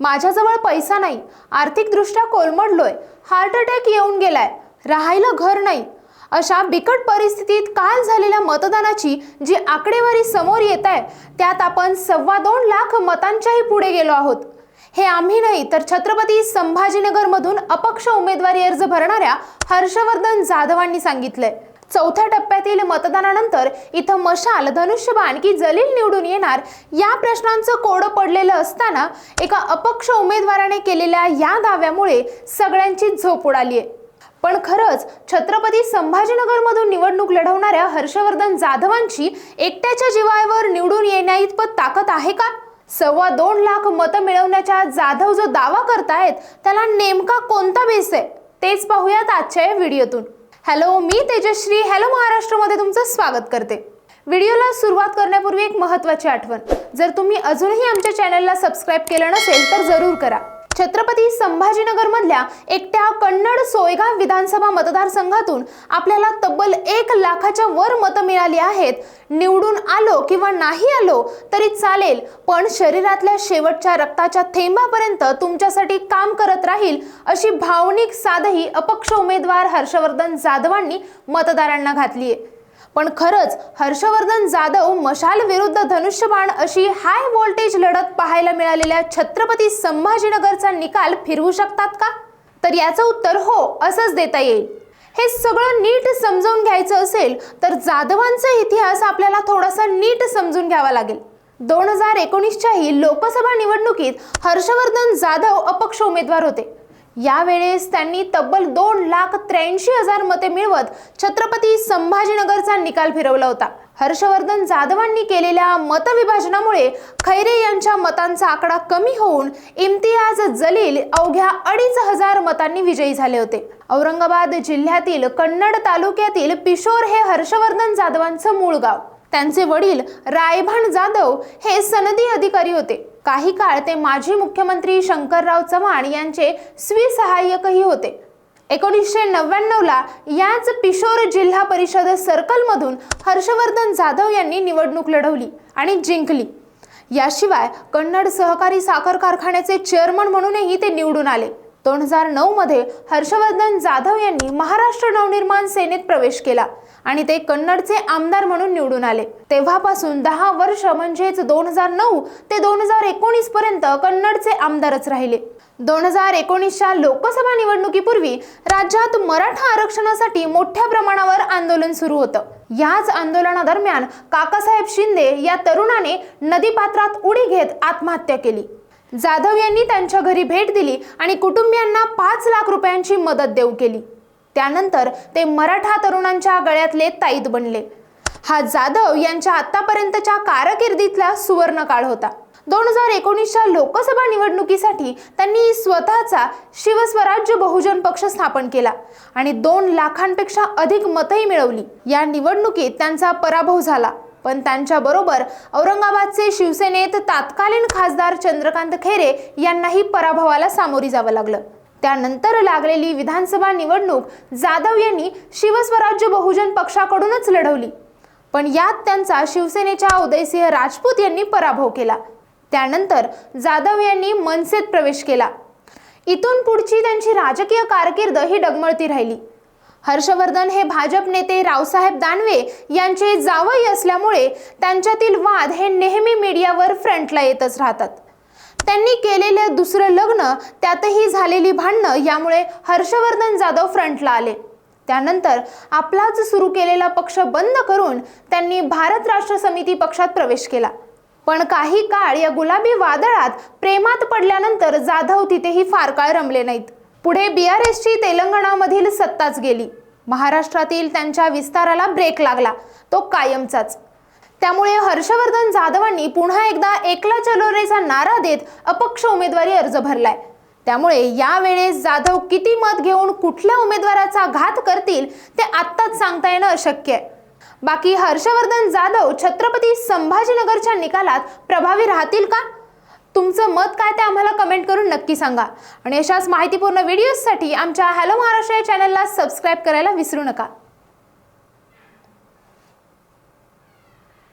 माझ्याजवळ पैसा नाही. आर्थिकदृष्ट्या कोलमडलोय. हार्ट अटॅक येऊन गेलाय. राहायला घर नाही. अशा बिकट परिस्थितीत काल झालेल्या मतदानाची जी आकडेवारी समोर येत आहे त्यात आपण सव्वा दोन लाख मतांच्याही पुढे गेलो आहोत. हे आम्ही नाही तर छत्रपती संभाजीनगरमधून अपक्ष उमेदवारी अर्ज भरणाऱ्या हर्षवर्धन जाधवांनी सांगितलंय. चौथ्या टप्प्यातील मतदानानंतर इथं मशाल धनुष्यबाण की जलील निवडून येणार या प्रश्नांचं कोडं पडलेलं असताना एका अपक्ष उमेदवाराने केलेल्या या दाव्यामुळे सगळ्यांची झोप उडाली आहे. पण खरंच छत्रपती संभाजीनगरमधून निवडणूक लढवणाऱ्या हर्षवर्धन जाधवांची एकट्याच्या जीवावर निवडून येण्याइतपत ताकद आहे का? सव्वा दोन लाख मतं मिळवण्याच्या जाधव जो दावा करतायत त्याला नेमका कोणता बेस आहे? तेच पाहूयात आजच्या या व्हिडिओतून. हॅलो मी तेजश्री. हॅलो महाराष्ट्रमध्ये तुमचं स्वागत करते. व्हिडिओला सुरुवात करण्यापूर्वी एक महत्त्वाची आठवण. जर तुम्ही अजूनही आमच्या चॅनलला सबस्क्राईब केलं नसेल तर जरूर करा. छत्रपती संभाजीनगरमधल्या एकट्या कन्नड सोयगाव विधानसभा मतदारसंघातून आपल्याला तब्बल एक लाखाच्या वर मतं मिळाली आहेत. निवडून आलो किंवा नाही आलो तरी चालेल पण शरीरातल्या शेवटच्या रक्ताच्या थेंबापर्यंत तुमच्यासाठी काम करत राहील अशी भावनिक साधही अपक्ष उमेदवार हर्षवर्धन जाधवांनी मतदारांना घातली आहे पण खरंच हर्षवर्धन जाधव मशाल विरुद्ध धनुष्यबाण अशी हाय व्होल्टेज लढत पाहायला मिळालेल्या छत्रपती संभाजीनगरचा निकाल फिरवू शकतात का? तर याचं उत्तर हो असंच देता येईल. हे सगळं नीट समजून घ्यायचं असेल तर जाधवांचा इतिहास आपल्याला थोडासा नीट समजून घ्यावा लागेल. दोन हजार एकोणीसच्याही लोकसभा निवडणुकीत हर्षवर्धन जाधव अपक्ष उमेदवार होते. यावेळेस त्यांनी तब्बल दोन लाख त्र्याऐंशी हजार मते मिळवत छत्रपती संभाजीनगरचा निकाल फिरवला होता. हर्षवर्धन जाधवांनी केलेल्या मतविभाजनामुळे खैरे यांच्या मतांचा आकडा कमी होऊन इम्तियाज जलील अवघ्या अडीच हजार मतांनी विजयी झाले होते. औरंगाबाद जिल्ह्यातील कन्नड तालुक्यातील पिशोर हे हर्षवर्धन जाधवांचं मूळ गाव. त्यांचे वडील रायभान जाधव हे सनदी अधिकारी होते. काही काळ ते माजी मुख्यमंत्री शंकरराव चव्हाण यांचे स्वीसहाय्यकही होते. एकोणीसशे नव्याण्णवला याच पिशोर जिल्हा परिषद सर्कलमधून हर्षवर्धन जाधव यांनी निवडणूक लढवली आणि जिंकली. याशिवाय कन्नड सहकारी साखर कारखान्याचे चेअरमन म्हणूनही ते निवडून आले. दोन हजार नऊमध्ये हर्षवर्धन जाधव यांनी महाराष्ट्र नवनिर्माण सेनेत प्रवेश केला आणि ते कन्नडचे आमदार म्हणून निवडून आले. तेव्हापासून दहा वर्ष म्हणजेच दोन हजार नऊ ते दोन हजार एकोणीस पर्यंत कन्नडचे आमदारच राहिले. दोन हजार एकोणीसच्या लोकसभा निवडणुकीपूर्वी राज्यात मराठा आरक्षणासाठी मोठ्या प्रमाणावर आंदोलन सुरू होतं. याच आंदोलनादरम्यान काकासाहेब शिंदे या तरुणाने नदीपात्रात उडी घेत आत्महत्या केली. जाधव यांनी त्यांच्या घरी भेट दिली आणि कुटुंबियांना पाच लाख रुपयांची मदत देऊ केली. त्यानंतर ते मराठा तरुणांच्या गळ्यातले ताईत बनले. हा जाधव यांच्या आतापर्यंतच्या कारकिर्दीतला सुवर्ण काळ होता. दोन हजार एकोणीसच्या लोकसभा निवडणुकीसाठी त्यांनी स्वतःचा शिवस्वराज्य बहुजन पक्ष स्थापन केला आणि दोन लाखांपेक्षा अधिक मतही मिळवली. या निवडणुकीत त्यांचा पराभव झाला. पण त्यांच्याबरोबर औरंगाबादचे शिवसेनेत तात्कालीन खासदार चंद्रकांत खैरे यांनाही पराभवाला सामोरी जावं लागलं. त्यानंतर लागलेली विधानसभा निवडणूक जाधव यांनी शिवस्वराज्य बहुजन पक्षाकडूनच लढवली. पण यात त्यांचा शिवसेनेच्या उदयसिंह राजपूत यांनी पराभव केला. त्यानंतर जाधव यांनी मनसेत प्रवेश केला. इथून पुढची त्यांची राजकीय कारकीर्द ही डगमळती राहिली. हर्षवर्धन हे भाजप नेते रावसाहेब दानवे यांचे जावई असल्यामुळे त्यांच्यातील वाद हे नेहमी मीडियावर फ्रंटला येतच राहतात. त्यांनी केलेलं दुसरं लग्न त्यातही झालेली भांडणं यामुळे हर्षवर्धन जाधव फ्रंटला आले. त्यानंतर आपलाच सुरू केलेला पक्ष बंद करून त्यांनी भारत राष्ट्र समिती पक्षात प्रवेश केला. पण काही काळ या गुलाबी वादळात प्रेमात पडल्यानंतर जाधव तिथेही फार काळ रमले नाहीत. पुढे बी आर एसची तेलंगणामधील सत्ताच गेली. महाराष्ट्रातील त्यांच्या विस्ताराला ब्रेक लागला. तो कायमचाच. त्यामुळे हर्षवर्धन जाधवांनी पुन्हा एकदा एकला चलो रेचा नारा देत अपक्ष उमेदवारी अर्ज भरलाय. त्यामुळे यावेळेस जाधव किती मत घेऊन कुठल्या उमेदवाराचा घात करतील ते आत्ताच सांगता येणं अशक्य आहे. बाकी हर्षवर्धन जाधव छत्रपती संभाजीनगरच्या निकालात प्रभावी राहतील का? तुमचं मत काय ते आम्हाला कमेंट करून नक्की सांगा. आणि अशाच माहितीपूर्ण व्हिडिओजसाठी आमच्या हॅलो महाराष्ट्र या चॅनलला सबस्क्राईब करायला विसरू नका.